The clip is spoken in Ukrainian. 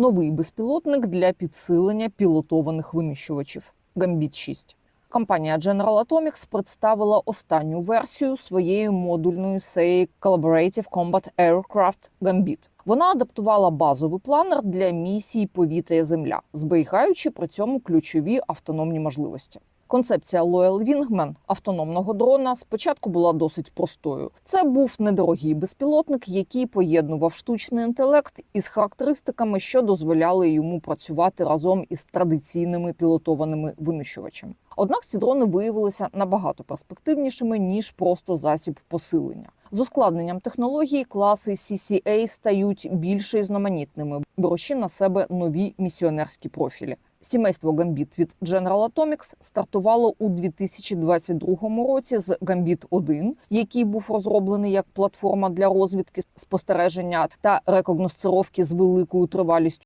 новий безпілотник для підсилення пілотованих винищувачів Гамбіт 6. Компанія General Atomics представила останню версію своєї модульної серії Collaborative Combat Aircraft Gambit. Вона адаптувала базовий планер для місії повітря Земля, зберігаючи при цьому ключові автономні можливості. Концепція Loyal Wingman автономного дрона спочатку була досить простою. Це був недорогий безпілотник, який поєднував штучний інтелект із характеристиками, що дозволяли йому працювати разом із традиційними пілотованими винищувачами. Однак ці дрони виявилися набагато перспективнішими ніж просто засіб посилення. З ускладненням технологій класи CCA стають більш різноманітними, беручи на себе нові місіонерські профілі. Сімейство Gambit від General Atomics стартувало у 2022 році з Gambit 1, який був розроблений як платформа для розвідки, спостереження та рекогносцировки з великою тривалістю